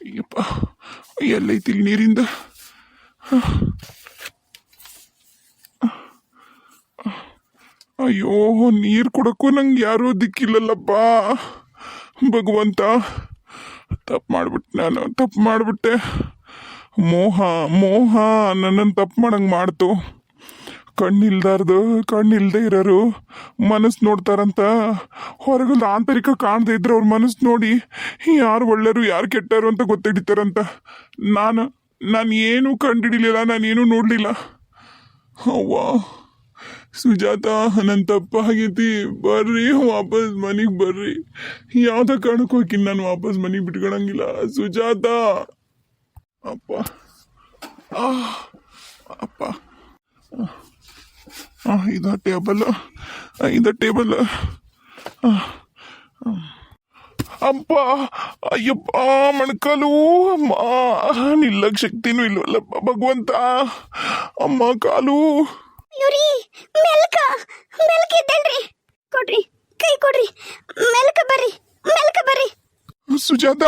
ಅಯ್ಯಪ್ಪ ಎಲ್ಲೈತಿ ಇಲ್ಲಿ ನೀರಿಂದ. ಅಯ್ಯೋ, ನೀರು ಕೊಡಕ್ಕೂ ನಂಗೆ ಯಾರೂ ದಿಕ್ಕಿಲ್ಲಲ್ಲಪ್ಪ. ಭಗವಂತ, ತಪ್ಪು ಮಾಡ್ಬಿಟ್ಟೆ ನಾನು ತಪ್ಪು ಮಾಡಿಬಿಟ್ಟೆ. ಮೋಹ ಮೋಹ ನನ್ನನ್ನು ತಪ್ಪು ಮಾಡಂಗೆ ಮಾಡ್ತು. ಕಣ್ಣಿಲ್ದಾರ್ದು, ಕಣ್ಣಿಲ್ದೇ ಇರೋರು ಮನಸ್ಸು ನೋಡ್ತಾರಂತ. ಹೊರಗದ ಆಂತರಿಕ ಕಾಣದೇ ಇದ್ರೆ ಅವ್ರ ಮನಸ್ಸು ನೋಡಿ ಯಾರು ಒಳ್ಳೆಯರು, ಯಾರು ಕೆಟ್ಟರು ಅಂತ ಗೊತ್ತಿಡಿತಾರಂತ. ನಾನು ನಾನು ಏನೂ ಕಂಡಿಡಿಲಿಲ್ಲ ನಾನೇನು ನೋಡಲಿಲ್ಲ. ಅವ್ವ, ಸುಜಾತ ನನ್ನ ತಪ್ಪಾಗೈತಿ ಬರ್ರಿ, ವಾಪಸ್ ಮನೆಗೆ ಬರ್ರಿ. ಯಾವ್ದ ಕಾರಣಕ್ಕೆ ಹೋಗಿ ನಾನು ವಾಪಸ್ ಮನೆಗೆ ಬಿಟ್ಕೊಳಂಗಿಲ್ಲ. ಸುಜಾತ! ಅಪ್ಪ. ಅಪ್ಪ. ಆ, ಇದ ಟೇಬಲ್ ಇದ ಟೇಬಲ್ ಅಪ್ಪ ಅಯ್ಯಪ್ಪ ಮಣ್ಕಲು ಅಮ್ಮ ನಿಲ್ಲಕ್ ಶಕ್ತಿನೂ ಇಲ್ವಲ್ಲಪ್ಪ ಭಗವಂತ ಅಮ್ಮ ಕಾಲು ಇವ್ರಿ ಮೆಲ್ಕ ಮೆಲ್ಕ ಇದ್ದೇಳ್ರಿ ಕೊಡ್ರಿ ಕೈ ಕೊಡ್ರಿ ಮೆಲ್ಕ ಬರ್ರಿ ಮೆಲ್ಕ ಬರ್ರಿ ಸುಜಾತ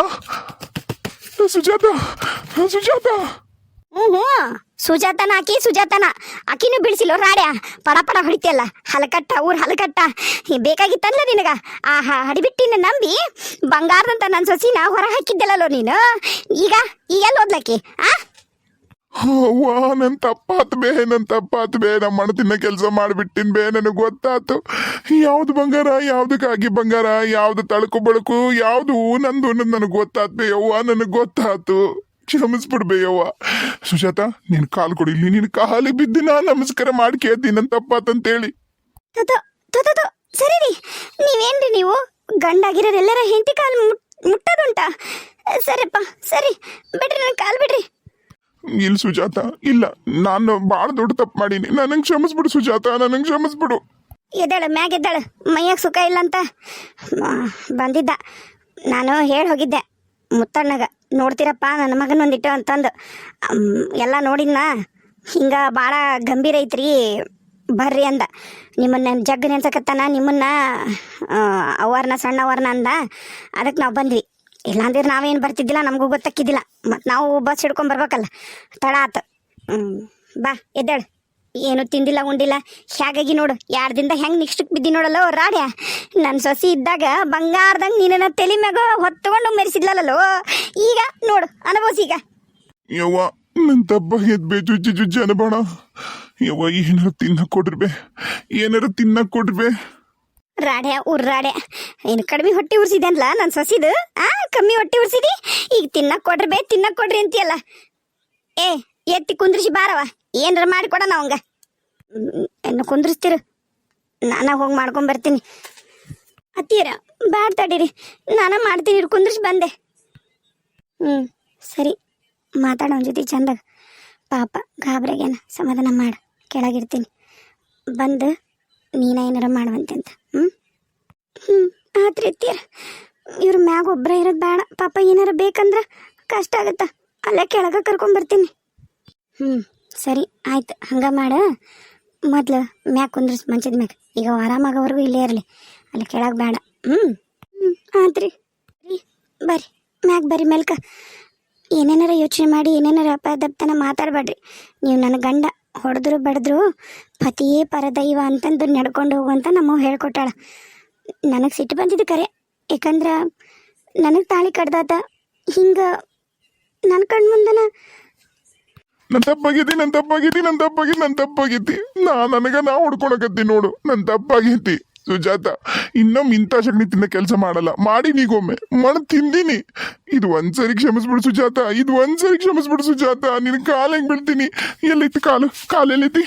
ಸುಜಾತ ಸುಜಾತ ಹ್ಞೂ ಹ್ಞೂ ಸುಜಾತನ ಆಕಿ ಸುಜಾತನ. ಆಕಿನೂ ಬಿಡಿಸಿಲ್ಲ ರಾಡ್ಯ? ಪಡ ಪಡ ಹೊಡಿತಿಯಲ್ಲ. ಹಲಕಟ್ಟ, ಊರ್ ಹಲಕಟ್ಟ. ಬೇಕಾಗಿತ್ತಲ್ಲ ನಿನಗ? ಆಹಾ ಹಡಿಬಿಟ್ಟಿನ ನಂಬಿ ಬಂಗಾರದಂತ ನನ್ನ ಸೊಸಿನ ಹೊರ ಹಾಕಿದ್ದೆಲ್ಲೋ ನೀನು? ಈಗ ಈಗ ಎಲ್ಲ ಓದ್ಲಕ್ಕಿ ಆ? ಅವ್ವ, ನನ್ ತಪ್ಪಾತ್ ಬೇ, ನನ್ ತಪ್ಪಾತ್ ಬೇ. ನಮ್ಮ ಮಣ ತಿನ್ನ ಕೆಲಸ ಮಾಡ್ಬಿಟ್ಟಿನ್ ಬೇ, ನನಗೆ ಗೊತ್ತಾತು. ಯಾವ್ದು ಬಂಗಾರ ಯಾವ್ದಕ್ಕಾಗಿ ಬಂಗಾರ, ಯಾವ್ದು ತಳಕು ಬಳಕು, ಯಾವ್ದು ನಂದು ನನಗೆ ಗೊತ್ತಾತ್ ಬೇ ಯವ್ವ ನನಗೆ ಗೊತ್ತಾತು. ಕ್ಷಮಿಸ್ಬಿಡ್ಬೇ ಯವ್ವ. ಸುಜಾತ ನೀನ್ ಕಾಲು ಕೊಡಿಲಿ ನಿನ್ ಕಾಲಿಗೆ ಬಿದ್ದು ನಾ ನಮಸ್ಕಾರ ಮಾಡಿ ಕೇಳ್ತೀನಿ ನನ್ ತಪ್ಪಾತಂತೇಳಿ. ಸರಿ ರೀ. ನೀವೇನ್ರಿ ನೀವು? ಗಂಡಾಗಿರೋರೆಲ್ಲರ ಹೆಂಡತಿ ಕಾಲು ಮುಟ್ಟೋದುಂಟ? ಸರಿಪ್ಪ ಸರಿ. ಬಿಡ್ರಿ ನನ್ನ ಕಾಲು ಬಿಡ್ರಿ. ಇಲ್ಲ ಸುಜಾತ ಇಲ್ಲ. ನಾನು ಭಾಳ ದೊಡ್ಡ ತಪ್ಪು ಮಾಡೀನಿ. ನನಗೆ ಕ್ಷಮಿಸ್ಬಿಡು ಸುಜಾತ ನನಗೆ ಕ್ಷಮಿಸ್ಬಿಡು. ಎದ್ದಾಳ ಮ್ಯಾಗ ಎದ್ದಾಳ. ಮೈಯಾಗ ಸುಖ ಇಲ್ಲ ಅಂತ ಬಂದಿದ್ದ. ನಾನು ಹೇಳಿ ಹೋಗಿದ್ದೆ ಮುತ್ತಣ್ಣಗ. ನೋಡ್ತೀರಪ್ಪ, ನನ್ನ ಮಗನ ಒಂದಿಟ್ಟು ಅಂತಂದು ಎಲ್ಲ ನೋಡಿದ್ನ ಹಿಂಗ ಭಾಳ ಗಂಭೀರ ಐತ್ರಿ, ಬರ್ರಿ ಅಂದ. ನಿಮ್ಮನ್ನ ಜಗ್ ನೆನ್ಸಕತ್ತಾನ, ನಿಮ್ಮನ್ನ ಸಣ್ಣ ಸಣ್ಣವರ್ನ ಅಂದ. ಅದಕ್ಕೆ ನಾವು ಬಂದ್ವಿ. ಇಲ್ಲಾಂದ್ರೆ ನಾವೇನು ಬರ್ತಿದ್ದಿಲ್ಲ, ನಮಗೂ ಗೊತ್ತಾಕಿದ್ದಿಲ್ಲ ಮತ್ತು ನಾವು ಬಸ್ ಹಿಡ್ಕೊಂಡ್ಬರ್ಬೇಕಲ್ಲ ತಡ ಆತು. ಬಾ, ಎದ್ದಾಳು. ಏನು ತಿಂದಿಲ್ಲ ಉಂಡಿಲ್ಲ. ಹ್ಯಾಗಾಗಿ ನೋಡು ಯಾರ್ದಿಂದ ಹೆಂಗ್ ನಿಷ್ಠಕ್ಕೆ ಬಿದ್ದಿ ನೋಡಲ್ಲ ರಾಡ್ಯ. ನನ್ನ ಸೊಸಿ ಇದ್ದಾಗ ಬಂಗಾರದಂಗೆ ನೀನ ತಲೆ ಮ್ಯಾಗ ಹೊತ್ತುಕೊಂಡು ಮೆರೆಸಿದ್ಲಲ್ಲೋ ಈಗ ನೋಡು ಅನುಭವಿಸೀಗ ಈಗ. ಯವ್ವ ನನ್ನ ತಪ್ಪ ಬೇ ಜುಜ್ಜಿ ಜುಜ್ಜಿ ಅನಬೇಡ ಯವ್ವ ಏನಾರು ತಿನ್ನಕ್ ಕೊಡ್ರಿ ಏನಾರು ತಿನ್ನಕ್ಕೆ ಕೊಡ್ರಿ ರಾಡ್ಯ ಊರ್ ರಾಡ್ಯ. ಏನು ಕಡಿಮೆ ಹೊಟ್ಟೆ ಉರ್ಸಿದೆನ್ಲ ನನ್ನ ಸೊಸಿದು? ಆ ಕಮ್ಮಿ ಹೊಟ್ಟೆ ಉರ್ಸಿದಿ? ಈಗ ತಿನ್ನಕ್ಕೆ ಕೊಡ್ರಿ ಬೇ ತಿನ್ನಕ್ ಕೊಡ್ರಿ ಅಂತೀಯಲ್ಲ. ಏ ಎತ್ತಿ ಕುಂದ್ರಿಸಿ ಬಾರವ ಏನಾರ ಮಾಡಿಕೊಡೋಣ ಅವಂಗ. ಇನ್ನು ಕುಂದ್ರಿಸ್ತೀರ. ನಾನು ಹೋಗಿ ಮಾಡ್ಕೊಂಬರ್ತೀನಿ ಅತ್ತೀರ ಬ್ಯಾಡ್ ತಡೀರಿ ನಾನು ಮಾಡ್ತೀನಿ ಇರು, ಕುಂದ್ರಿಸಿ ಬಂದೆ. ಹ್ಞೂ ಸರಿ. ಮಾತಾಡೋನ್ ಜೊತೆ ಚಂದಾಗ. ಪಾಪ ಗಾಬ್ರಾಗೇನ ಸಮಾಧಾನ ಮಾಡು. ಕೆಳಗಿರ್ತೀನಿ. ಬಂದು ನೀನ ಏನಾರ ಮಾಡುವಂತೆ ಅಂತ. ಹ್ಞೂ ಹ್ಞೂ ಆತ್ರಿ ಅತ್ತೀರ ಇವ್ರ ಮ್ಯಾಗ ಒಬ್ಬರ ಇರೋದು ಬೇಡ ಪಾಪ ಏನಾರ ಬೇಕಂದ್ರೆ ಕಷ್ಟ ಆಗುತ್ತಾ. ಅಲ್ಲೇ ಕೆಳಗೆ ಕರ್ಕೊಂಬರ್ತೀನಿ ಹ್ಞೂ ಸರಿ, ಆಯ್ತು. ಹಂಗೆ ಮಾಡ. ಮೊದ್ಲು ಮ್ಯಾಕ್ ಕುಂದ್ರಿಸ್ ಮಂಚದ ಮ್ಯಾಗ. ಈಗ ಆರಾಮಾಗೋವರೆಗೂ ಇಲ್ಲೇ ಇರಲಿ. ಅಲ್ಲಿ ಕೆಳಗೆ ಬೇಡ ಹ್ಞೂ ಆತ್ರಿ. ರೀ ಬರ್ರಿ. ಮ್ಯಾಗ ಬರ್ರಿ ಮೆಲ್ಕ. ಏನೇನಾರ ಯೋಚನೆ ಮಾಡಿ, ಏನೇನಾರ ಅಪದಪ್ತನ ಮಾತಾಡಬೇಡ್ರಿ. ನೀವು ನನ್ನ ಗಂಡ ಹೊಡೆದ್ರು ಬಡಿದ್ರು, ಪತಿಯೇ ಪರದೈವ ಅಂತಂದು ನಡ್ಕೊಂಡು ಹೋಗುವಂತ ನಮ್ಮ ಹೇಳ್ಕೊಟ್ಟಾಳ. ನನಗೆ ಸಿಟ್ಟು ಬಂದಿದ್ದು ಕರೆ. ಯಾಕಂದ್ರೆ ನನಗೆ ತಾಳಿ ಕಡ್ದಾತ ಹಿಂಗೆ ನನ್ನ ಕಣ್ಣು ಮುಂದನ ನನ್ ತಪ್ಪಾಗೈತಿ ನನ್ ತಪ್ಪಾಗೈತಿ ನನ್ ತಪ್ಪಾಗೈತಿ ನನ್ ತಪ್ಪಾಗೈತಿ ನಾ ನನಗ ನಾ ಹೊಡ್ಕೊಳಕತ್ತಿ ನೋಡು. ನನ್ ತಪ್ಪಾಗೈತಿ ಸುಜಾತ ಇನ್ನೊಮ್ಮೆ ಇಂಥ ಸಗಣಿ ತಿನ್ನ ಕೆಲಸ ಮಾಡಲ್ಲ. ಮಾಡಿ ನೀಗೊಮ್ಮೆ. ಮಣ ತಿಂದಿನಿ. ಇದು ಒಂದ್ಸರಿ ಕ್ಷಮಿಸ್ಬಿಡು ಸುಜಾತ. ಇದು ಒಂದ್ಸರಿ ಕ್ಷಮಿಸ್ಬಿಡು ಸುಜಾತ. ನಿನ್ ಕಾಲ್ ಹೆಂಗ್ ಬೀಳ್ತೀನಿ? ಎಲ್ಲೈತಿ ಕಾಲು? ಕಾಲು ಎಲ್ಲೈತಿ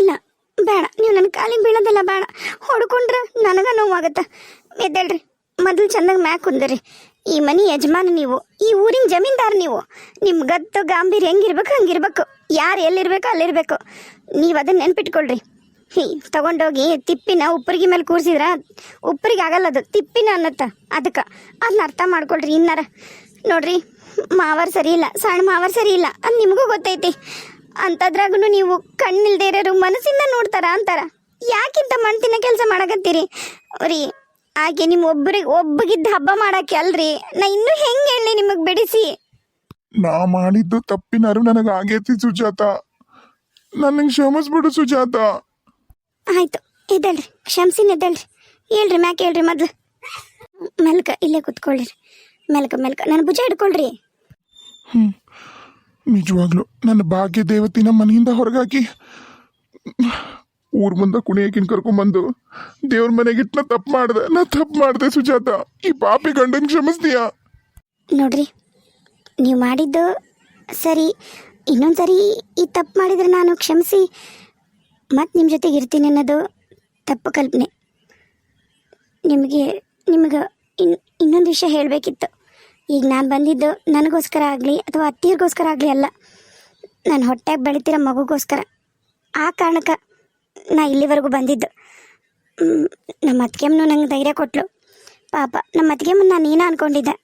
ಇಲ್ಲ, ಬೇಡ. ನೀವು ನನ್ನ ಕಾಲಿಗೆ ಬೀಳೋದಿಲ್ಲ, ಬೇಡ. ಹೊಡ್ಕೊಂಡ್ರೆ ನನಗೆ ನೋವಾಗತ್ತ. ಎದ್ದೇಳ್ರಿ. ಮೊದಲು ಚೆನ್ನಾಗಿ ಮ್ಯಾಕ್ ಕುಂದ್ರಿ. ಈ ಮನೆ ಯಜಮಾನ ನೀವು, ಈ ಊರಿನ ಜಮೀನ್ದಾರ್ ನೀವು. ನಿಮ್ಮ ಗದ್ದು ಗಾಂಭೀರ್ಯ ಹೆಂಗಿರ್ಬೇಕು, ಹಂಗಿರ್ಬೇಕು. ಯಾರು ಎಲ್ಲಿರ್ಬೇಕು, ಅಲ್ಲಿರ್ಬೇಕು. ನೀವು ಅದನ್ನ ನೆನ್ಪಿಟ್ಕೊಳ್ರಿ. ಹೀ, ತಗೊಂಡೋಗಿ ತಿಪ್ಪಿನ ಉಪ್ಪರಿಗೆ ಮೇಲೆ ಕೂರ್ಸಿದ್ರ ಉಪ್ಪರಿಗೆ ಆಗಲ್ಲ ಅದು, ತಿಪ್ಪಿನ ಅನ್ನತ್ತ. ಅದಕ್ಕೆ ಅದನ್ನ ಅರ್ಥ ಮಾಡ್ಕೊಳ್ರಿ ಇನ್ನಾರ. ನೋಡ್ರಿ, ಮಾವರ್ ಸರಿ ಇಲ್ಲ, ಸಣ್ಣ ಮಾವರ್ ಸರಿ ಇಲ್ಲ, ಅದು ನಿಮಗೂ ಗೊತ್ತೈತಿ. ಅಂಥದ್ರಾಗೂ ನೀವು ಕಣ್ಣಿಲ್ದೇ ಇರೋರು ಮನಸ್ಸಿಂದ ನೋಡ್ತಾರ ಅಂತಾರ. ಯಾಕಿಂತ ಮಣ್ತಿನ ಕೆಲಸ ಮಾಡಕತ್ತೀರಿ? ರೀ ಆಕೆ ನಿಮ್ಮ ಒಬ್ಬರಿಗೆ ಒಬ್ಬಗಿದ್ದ ಹಬ್ಬ ಮಾಡಕ್ಕೆ ಅಲ್ರಿ? ನಾ ಇನ್ನೂ ಹೆಂಗೆ ಹೇಳಿ ನಿಮಗೆ ಬಿಡಿಸಿ? ನಾ ಮಾಡಿದ್ದು ತಪ್ಪಿನಾರು ನನಗೆ ಆಗೇತಿ ಸುಜಾತ. ನನಗೆ ಕ್ಷಮಿಸ್ಬಿಡು ಸುಜಾತ. ಆಯ್ತು ಎದ್ದೇಳ್ರಿ ಕ್ಷಮಿಸಿನ ಎದ್ದೇಳ್ರಿ. ಹೇಳ್ರಿ ಮ್ಯಾಕೆ ಹೇಳ್ರಿ ಮೊದ್ಲು. ಮೆಲ್ಕ ಇಲ್ಲೇ ಕೂತ್ಕೊಳ್ಳ್ರಿ. ಮೆಲ್ಕ ಮೆಲ್ಕ ನನ್ನ ಭುಜ ಹಿಡ್ಕೊಳ್ರಿ. ಹ್ಮ್ ನಿಜವಾಗ್ಲು ನನ್ನ ಭಾಗ್ಯ ದೇವತಿನ ಮನೆಯಿಂದ ಹೊರಗಾಕಿ ಊರ್ ಮುಂದೆ ಕುಣಿಯಕಿನ್ ಕರ್ಕೊಂಬಂದು ದೇವ್ರ ಮನೆಗೆ ಇಟ್ನ ತಪ್ಪು ಮಾಡ್ದೆ, ನಾ ತಪ್ಪು ಮಾಡ್ದೆ ಸುಜಾತ, ಈ ಪಾಪಿ ಗಂಡನ್ ಕ್ಷಮಿಸ್ತೀಯ? ನೋಡ್ರಿ, ನೀವು ಮಾಡಿದ್ದು ಸರಿ ಇನ್ನೊಂದ್ಸರಿ ಈ ತಪ್ಪು ಮಾಡಿದ್ರೆ ನಾನು ಕ್ಷಮಿಸಿ ಮತ್ತೆ ನಿಮ್ಮ ಜೊತೆಗೆ ಇರ್ತೀನಿ ಅನ್ನೋದು ತಪ್ಪು ಕಲ್ಪನೆ. ನಿಮಗೆ ನಿಮಗೆ ಇನ್, ಇನ್ನೊಂದು ವಿಷಯ ಹೇಳಬೇಕಿತ್ತು. ಈಗ ನಾನು ಬಂದಿದ್ದು ನನಗೋಸ್ಕರ ಆಗಲಿ ಅಥವಾ ಅತ್ತಿಯರಿಗೋಸ್ಕರ ಆಗಲಿ ಅಲ್ಲ, ನಾನು ಹೊಟ್ಟೆಗೆ ಬೆಳಿತಿರೋ ಮಗುಗೋಸ್ಕರ. ಆ ಕಾರಣಕ್ಕೆ ನಾ ಇಲ್ಲಿವರೆಗೂ ಬಂದಿದ್ದು. ನಮ್ಮ ಅತ್ತಿಗೆಮ್ಮನು ನಂಗೆ ಧೈರ್ಯ ಕೊಟ್ಲು. ಪಾಪ, ನಮ್ಮ ಅತ್ತಿಗೆಮ್ಮನ ನಾನು ಏನೋ ಅನ್ಕೊಂಡಿದ್ದೆ.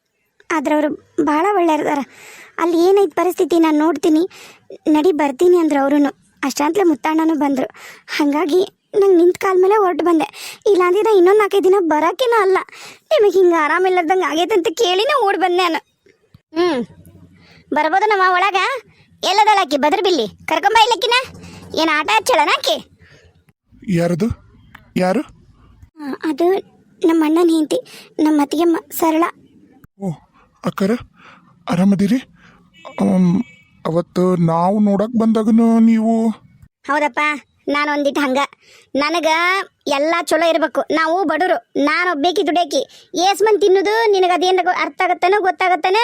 ಆದ್ರೆ ಅವರು ಭಾಳ ಒಳ್ಳೆಯದಾರ ಅಲ್ಲಿ ಏನೈತೆ ಪರಿಸ್ಥಿತಿ, ನಾನು ನೋಡ್ತೀನಿ. ನಡಿ ಬರ್ತೀನಿ ಅಂದ್ರೆ ಅವರು ಅಷ್ಟಂತಲೇ ಮುತ್ತಣ್ಣನೂ ಬಂದರು. ಹಾಗಾಗಿ ನಂಗೆ ನಿಂತ ಕಾಲ ಮೇಲೆ ಹೊರಟು ಬಂದೆ. ಇಲ್ಲಾಂದ್ರೆ ನಾ ಇನ್ನೊಂದು ನಾಲ್ಕೈದು ದಿನ ಬರೋಕ್ಕೇನೋ ಅಲ್ಲ. ನಿಮಗೆ ಹಿಂಗೆ ಆರಾಮಿಲ್ಲದಂಗೆ ಆಗೈತೆ ಅಂತ ಕೇಳಿನೇ ಓಡಿ ಬಂದೆ ನಾನು. ಹ್ಞೂ ಬರ್ಬೋದು ನಮ್ಮ ಒಳಗೆ? ಎಲ್ಲದಳಾಕಿ ಬದ್ರ ಬಿಲ್ಲಿ. ಕರ್ಕೊಂಬ ಇಲ್ಲಕ್ಕಿನ? ಏನು ಆಟ ಹಚ್ಚಳನಾಕಿ ಯಾರದು? ಯಾರು? ಅದು ನಮ್ಮ ಅಣ್ಣನ ಹೆಂಡತಿ ನಮ್ಮ ಅತ್ತಿಗೆ ಸರಳ. ಓ ಅಕ್ಕರ ಆರಾಮದಿರಿ? ಅಮ್, ಅವತ್ತು ನಾವು ನೋಡಕ್ ಬಂದಾಗನು ನೀವು? ಹೌದಪ್ಪ ನಾನು ಒಂದಿಟ್ಟು ಹಂಗ. ನನಗೆ ಎಲ್ಲ ಚಲೋ ಇರಬೇಕು. ನಾವು ಬಡವರು ನಾನು ಒಬ್ಬೇಕಿ ದುಡೇಕಿ ಏಸ್ ಮಂದಿ ತಿನ್ನೋದು ನಿನಗೆ ಅದೇನು ಅರ್ಥ ಆಗತ್ತನೋ ಗೊತ್ತಾಗತ್ತನ?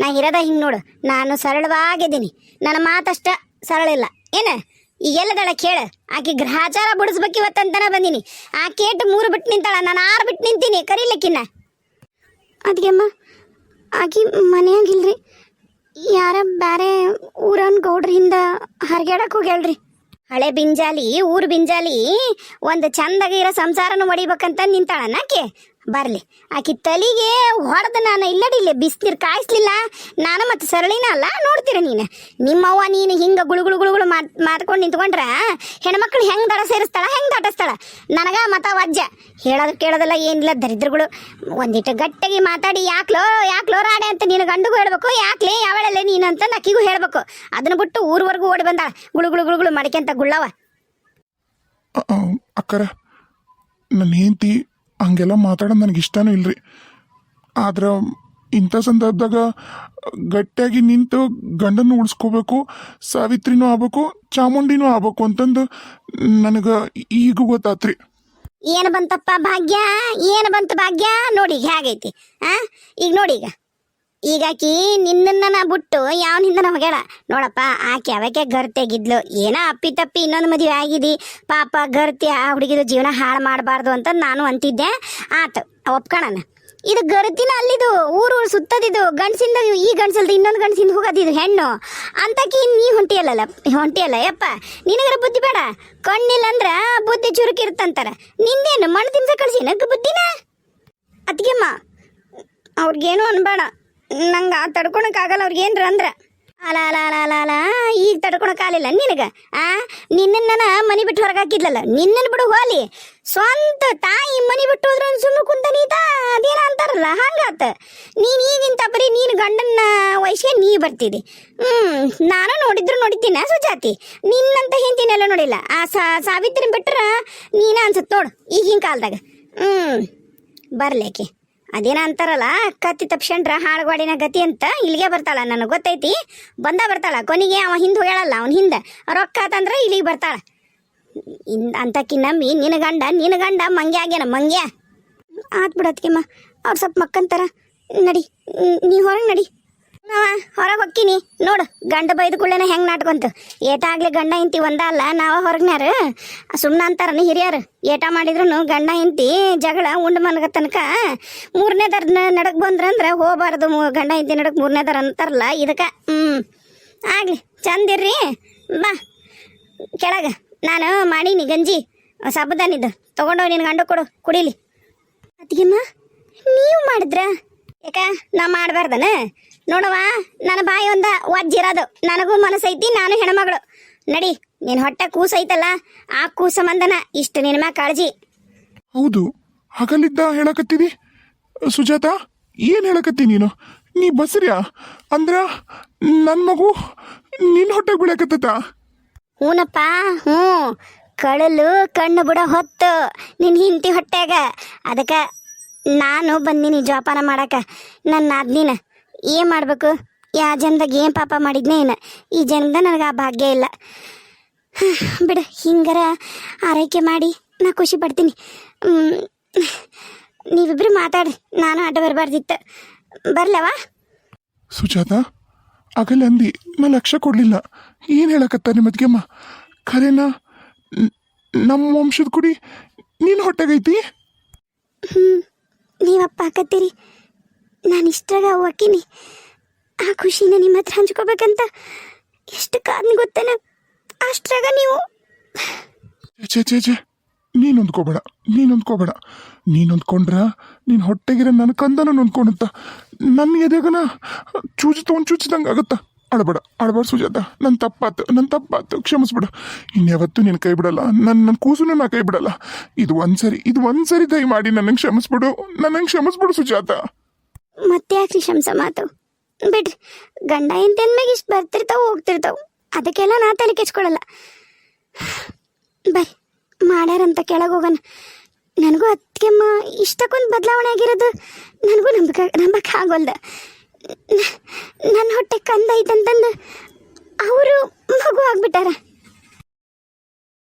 ನಾ ಇರೋದ ಹಿಂಗೆ ನೋಡು. ನಾನು ಸರಳವಾಗಿದ್ದೀನಿ. ನನ್ನ ಮಾತಷ್ಟ ಸರಳ ಇಲ್ಲ. ಏನ? ಈಗ ಎಲ್ಲದಳ ಕೇಳ. ಆಕೆ ಗ್ರಹಾಚಾರ ಬಿಡಿಸ್ಬೇಕು ಇವತ್ತಂತನ ಬಂದೀನಿ. ಆ ಕೇಟ್ ಮೂರು ಬಿಟ್ಟು ನಿಂತಾಳ ನಾನು ಆರು ಬಿಟ್ಟು ನಿಂತೀನಿ ಕರೀಲಕ್ಕಿನ್ನ. ಅದ್ಗೆಮ್ಮ ಆಕಿ ಮನೆಯಾಗಿಲ್ರಿ ಯಾರ ಬ್ಯಾರೆ ಊರನ್ ಗೌಡ್ರಿಂದ ಹರ್ಗ್ಯಾಡಕ್ ಹೋಗ್ಯಾಳ್ರಿ. ಹಳೆ ಬಿಂಜಾಲಿ ಊರ್ ಬಿಂಜಾಲಿ ಒಂದು ಚಂದಾಗಿರೋ ಸಂಸಾರನ ಮಡಿಬೇಕಂತ ನಿಂತಾಳನ ಆಕೆ? ಬರ್ಲಿ. ಆಕಿ ತಲಿಗೆ ಹೊಡೆದ ನಾನು ಇಲ್ಲಡಿ ಇಲ್ಲ ಬಿಸಿನೀರು ಕಾಯಿಸ್ಲಿಲ್ಲ. ನಾನು ಮತ್ತೆ ಸರಳಿನ ಅಲ್ಲ, ನೋಡ್ತೀರ ನೀನು? ನಿಮ್ಮವ್ವ ನೀನು ಹಿಂಗೆ ಗುಳುಗುಳು ಗುಳುಗುಳು ಗುಳು ಗುಳು ಮಾತ್ ಮಾತ್ಕೊಂಡು ನಿಂತ್ಕೊಂಡ್ರ, ಹೆಣ್ಮಕ್ಳು ಹೆಂಗೆ ದಡ ಸೇರಿಸ್ತಾಳ, ಹೆಂಗೆ ದಾಟಿಸ್ತಾಳ ನನಗ ಮತ ವಜ್ಜ. ಹೇಳೋದು ಕೇಳೋದಲ್ಲ ಏನಿಲ್ಲ, ದರಿದ್ರಗಳು. ಒಂದಿಟ್ಟು ಗಟ್ಟಿಗೆ ಮಾತಾಡಿ, ಯಾಕ್ಲೋ ಯಾಕ್ಲೋ ರಾಡೆ ಅಂತ ನಿನ್ನ ಗಂಡಿಗೂ ಹೇಳ್ಬೇಕು, ಯಾಕ್ಲೇ ಯಾವಳೆಲ್ಲ ನೀನು ಅಂತ ನಕ್ಕಿಗೂ ಹೇಳ್ಬೇಕು. ಅದನ್ನ ಬಿಟ್ಟು ಊರ್ವರೆಗೂ ಓಡಿ ಬಂದಾಳ. ಗುಳುಗುಳು ಗುಳುಗುಳು ಮಡಿಕೆ ಅಂತ ಗುಳ್ಳವ ಅಕ್ಕರ ನನ್ನ ಹೆಂಡತಿ ಹಂಗೆಲ್ಲ ಮಾತಾಡೋದು ನನಗೆ ಇಷ್ಟನೂ ಇಲ್ರಿ. ಆದ್ರೆ ಇಂಥ ಸಂದರ್ಭದಾಗ ಗಟ್ಟಿಯಾಗಿ ನಿಂತು ಗಂಡನ್ನು ಉಳಿಸ್ಕೋಬೇಕು, ಸಾವಿತ್ರಿನೂ ಆಗ್ಬೇಕು, ಚಾಮುಂಡಿನೂ ಆಗ್ಬೇಕು ಅಂತಂದು ನನಗೆ ಈಗ ಗೊತ್ತಾತ್ರಿ. ಏನು ಬಂತಪ್ಪ ಭಾಗ್ಯ? ಏನು ಬಂತು ಭಾಗ್ಯ? ನೋಡಿ ಹೇಗೈತಿ. ಆ? ಈಗ ನೋಡಿ ಈಗ. ಈಗ ಆಕಿ ನಿನ್ನನ್ನ ನಾ ಬಿಟ್ಟು ಯಾವನಿಂದ ಹೋಗ್ಯಾಳ? ನೋಡಪ್ಪ, ಆಕೆ ಅವಕ್ಕೆ ಗರ್ತೆಗಿದ್ಲು ಏನೋ ಅಪ್ಪಿ ತಪ್ಪಿ ಇನ್ನೊಂದು ಮದುವೆ ಆಗಿದಿ. ಪಾಪ ಗರ್ತಿ ಆ ಹುಡುಗಿದು ಜೀವನ ಹಾಳು ಮಾಡಬಾರ್ದು ಅಂತ ನಾನು ಅಂತಿದ್ದೆ. ಆತು ಒಪ್ಕೊಳನ ಇದು ಗರ್ತಿನ ಅಲ್ಲಿದು, ಊರು ಊರು ಸುತ್ತದಿದು, ಗಂಡಸಿಂದ ಈ ಗಂಡಸಲ್ದ ಇನ್ನೊಂದು ಗಂಡಸಿಂದ ಹೋಗೋದಿದು ಹೆಣ್ಣು. ಅಂತಕಿ ನೀ ಹೊಂಟಿಯಲ್ಲಲ್ಲ, ಹೊಂಟಿಯಲ್ಲ, ಯಪ್ಪ. ನಿನಗರ ಬುದ್ಧಿ ಬೇಡ. ಕಣ್ಣಿಲ್ಲ ಅಂದ್ರೆ ಬುದ್ಧಿ ಚುರುಕಿರ್ತಂತಾರ ನಿಂದೇನು ಮಣ್ಣು ತಿನ್ಸ ಕಳಿಸಿ ನಗ್ ಬುದ್ಧಿನ? ಅತ್ಗೆಮ್ಮ ಅವ್ರಿಗೇನು ಅನ್ಬೇಡ. ನಂಗೆ ತಡ್ಕೊಳಕ್ಕಾಗಲ್ಲ ಅವ್ರಿಗೇನ್ರ ಅಂದ್ರ. ಅಲ ಅಲ ಅಲ ಅಲ ಅಲ, ಈಗ ತಡ್ಕೊಳಕ್ಕಾಗಲಿಲ್ಲ ನಿನಗ? ಆ, ನಿನ್ನನ್ನ ಮನಿ ಬಿಟ್ಟು ಹೊರಗೆ ಹಾಕಿದ್ಲಲ್ಲ ಬಿಡು ಹೋಲಿ. ಸ್ವಂತ ತಾಯಿ ಮನಿ ಬಿಟ್ಟು ಹೋದ್ರ ಸುಮ್ಮನೆ ಕುಂತ ನೀತ? ಅದೇನ ಅಂತಾರಲ್ಲ, ಹಂಗಾತ. ನೀನು ಈಗಿಂತ ಬರೀ ನೀನು ಗಂಡನ ವಯಸ್ಸಿಗೆ ನೀ ಬರ್ತಿದಿ. ಹ್ಮ್, ನಾನು ನೋಡಿದ್ರು ನೋಡಿದ್ದೀನ ಸುಜಾತಿ? ನಿನ್ನಂತ ಹೆಂತಿನೆಲ್ಲ ನೋಡಿಲ್ಲ. ಆ ಸಾವಿತ್ರಿ ಬಿಟ್ರ ನೀನ ಅನ್ಸತ್ ನೋಡು ಈಗಿನ ಕಾಲದಾಗ. ಹ್ಮ್ ಬರ್ಲೇಕೆ ಅದೇನ ಅಂತಾರಲ್ಲ, ಕತ್ತಿ ತಪ್ಸ್ಕೊಂಡ್ರ ಹಾಳ್ಗಾಡಿನ ಗತಿ ಅಂತ ಇಲ್ಲಿಗೆ ಬರ್ತಾಳ, ನನಗೆ ಗೊತ್ತೈತಿ. ಬಂದ ಬರ್ತಾಳ, ಕೊನೆಗೆ ಅವ ಹಿಂದೆ ಹೋಗ್ಯಾಳಲ್ಲ, ಅವ್ನ ಹಿಂದೆ. ರೊಕ್ಕ ಆತಂದ್ರ ಇಲ್ಲಿಗೆ ಬರ್ತಾಳ. ಇನ್ ಅಂತಕಿ ನಂಬಿ ನಿನ್ನ ಗಂಡ ನಿನ್ನ ಗಂಡ ಮಂಗ್ಯ ಆಗ್ಯಾನ, ಮಂಗ್ಯ. ಆತ್ ಅವ್ರು ಸ್ವಲ್ಪ ಮಕ್ಕಂತಾರ. ನಡಿ, ನೀ ಹೊರಗೆ ನಡಿ. ಹೊರಗೆ ಹೊಕ್ಕಿನಿ. ನೋಡು, ಗಂಡ ಬೈದ ಕೂಡಲೇ ಹೆಂಗೆ ನಾಟ್ಕೊಂತ. ಏಟಾಗ್ಲಿ ಗಂಡ ಇಂತಿ ಒಂದ ಅಲ್ಲ, ನಾವ ಹೊರಗ್ನಾರ ಸುಮ್ಮನೆ ಅಂತಾರನ ಹಿರಿಯರು. ಏಟ ಮಾಡಿದ್ರು ಗಂಡ ಇಂತಿ ಜಗಳ ಉಂಡು ಮನಗ ತನಕ ಮೂರನೇ ದರ ನಡಕ್ ಬಂದ್ರಂದ್ರೆ ಹೋಗಬಾರ್ದು ಗಂಡ ಇಂತಿ ನಡಕ್ ಮೂರನೇ ದರ ಅಂತಾರಲ್ಲ, ಇದಕ್ಕೆ ಹ್ಞೂ ಆಗ್ಲಿ ಚಂದಿರ್ರಿ ಬಾ. ಕೆಳಗ, ನಾನು ಮಾಡೀನಿ ಗಂಜಿ. ಸಾಬುದಾನಿದ್ದು ತೊಗೊಂಡೋಗಿ ನಿನ್ನ ಗಂಡ ಕೊಡು, ಕುಡೀಲಿ. ಅತ್ತಿಗೆಮ್ಮ, ನೀವು ಮಾಡಿದ್ರ? ಯಾಕ ನಾ ಮಾಡಬಾರ್ದನ? ನೋಡವ್ವ ನನ್ನ ಬಾಯಿ ಒಂದ ವಜ್ಜಿರೋದು ನನಗೂ ಮನಸ್ಸೈತಿ ನಾನು ಹೆಣ್ಮಗಳು. ನಡಿ ನಿನ್ನ ಹೊಟ್ಟೆ ಕೂಸೈತಲ್ಲ ಆ ಕೂಸ ಮಂದನ ಇಷ್ಟು ನಿನ್ನ ಕಾಳಜಿ. ಹೌದು ಹಗಲಿದ್ದ ಹೇಳಕತ್ತಿದಿ ಸುಜಾತ ಏನು ಹೇಳಕತ್ತಿ ನೀನು? ನೀ ಬಸ್ರ್ಯಾ? ಅಂದ್ರ ನನ್ನ ಮಗು ನಿನ್ನ ಹೊಟ್ಟೆ ಬೀಳಕತ್ತ ಹೂನಪ್ಪ ಹ್ಞೂ ಕಳಲು ಕಣ್ಣು ಬಿಡ ಹೊತ್ತು ನಿನ್ನ ಹಿಂತಿ ಹೊಟ್ಟೆಗ. ಅದಕ್ಕೆ ನಾನು ಬಂದೀನಿ ಜೋಪಾನ ಮಾಡಕ. ನನ್ನ ನಾದ್ನಿನ ಏನು ಮಾಡಬೇಕು? ಯಾ ಜನ್ದಾಗ ಏನು ಪಾಪ ಮಾಡಿದ್ನೇ ಏನು? ಈ ಜನದ ನನಗೆ ಆ ಭಾಗ್ಯ ಇಲ್ಲ. ಬಿಡು ಹಿಂಗಾರ ಆರೈಕೆ ಮಾಡಿ ನಾ ಖುಷಿ ಪಡ್ತೀನಿ. ನೀವಿಬ್ರು ಮಾತಾಡ್ರಿ. ನಾನು ಅಡ್ಡ ಬರಬಾರ್ದಿತ್ತು. ಬರ್ಲವಾ? ಸುಜಾತ ಆಗಲ್ಲ ಅಂದಿ ನಾ ಲಕ್ಷ ಕೊಡ್ಲಿಲ್ಲ. ಏನು ಹೇಳಕತ್ತ ನಿಮ್ಮ ಅದ್ಗೆಮ್ಮ ಖರೇನಾ ನಮ್ಮ ವಂಶದ ಕುಡಿ ನೀನು ಹೊಟ್ಟೆಗೈತಿ? ಹ್ಞೂ ನೀವಪ್ಪ ಹಾಕತ್ತೀರಿ ನಾನು ಇಷ್ಟಾಗ ಹೋಗಿನಿ ಆ ಖುಷಿನ ನಿಮ್ಮ ಹತ್ರ ಹಂಚ್ಕೋಬೇಕಂತ ಎಷ್ಟು ಕಾದ್ನಿ ಗೊತ್ತೇನ ಅಷ್ಟ್ರಾಗ ನೀವು. ಛೇ ಛೇ ಛೇ. ನೀನು ಹೊಂದ್ಕೋಬೇಡ ನೀನು ಹೊಂದ್ಕೋಬೇಡ. ನೀನು ಹೊಂದ್ಕೊಂಡ್ರ ನೀನು ಹೊಟ್ಟೆಗಿರ ನನ್ನ ಕಂದನ ನೊಂದ್ಕೊಂಡಂತ ನನ್ನ ಎದೆಗನ ಚೂಜಿ ತೊಗೊಂಡು ಚೂಚಿದಂಗೆ ಆಗತ್ತ? ಅಳಬೇಡ ಅಳಬೇಡ ಸುಜಾತ. ನನ್ನ ತಪ್ಪಾತು ನನ್ನ ತಪ್ಪಾತು. ಕ್ಷಮಿಸ್ಬಿಡು. ಇನ್ಯಾವತ್ತೂ ನಿನ್ನ ಕೈ ಬಿಡಲ್ಲ. ನನ್ನ ನನ್ನ ಕೂಸುನು ನಾ ಕೈ ಬಿಡಲ್ಲ. ಇದು ಒಂದ್ಸರಿ ಇದು ಒಂದ್ಸರಿ ದಯಮಾಡಿ ನನಗೆ ಕ್ಷಮಿಸ್ಬಿಡು. ನನಗೆ ಕ್ಷಮಿಸ್ಬಿಡು ಸುಜಾತ. ಮತ್ತೆ ಯಾಕ್ರಿ ಶಂಸ ಮಾತು? ಬಿಡ್ರಿ, ಗಂಡ ಎಂತ ಅಂದ್ಮ್ಯಾಗ ಇಷ್ಟು ಬರ್ತಿರ್ತಾವ, ಹೋಗ್ತಿರ್ತಾವ. ಅದಕ್ಕೆಲ್ಲ ನಾ ತಲೆ ಕೆಚ್ಕೊಳಲ್ಲ ಬರ್ರಿ ಮಾಡ್ಯಾರಂತ ಕೆಳಗೆ ಹೋಗೋಣ. ನನಗೂ ಅದಕ್ಕೆಮ್ಮ ಇಷ್ಟಕ್ಕೊಂದು ಬದಲಾವಣೆ ಆಗಿರೋದು ನನಗೂ ನಂಬಕ ನಂಬಕ್ಕೆ ಆಗೋಲ್ದ ನನ್ನ ಹೊಟ್ಟೆ ಕಂದ ಐತಂತಂದು ಅವರು ಮಗು ಆಗ್ಬಿಟ್ಟಾರ.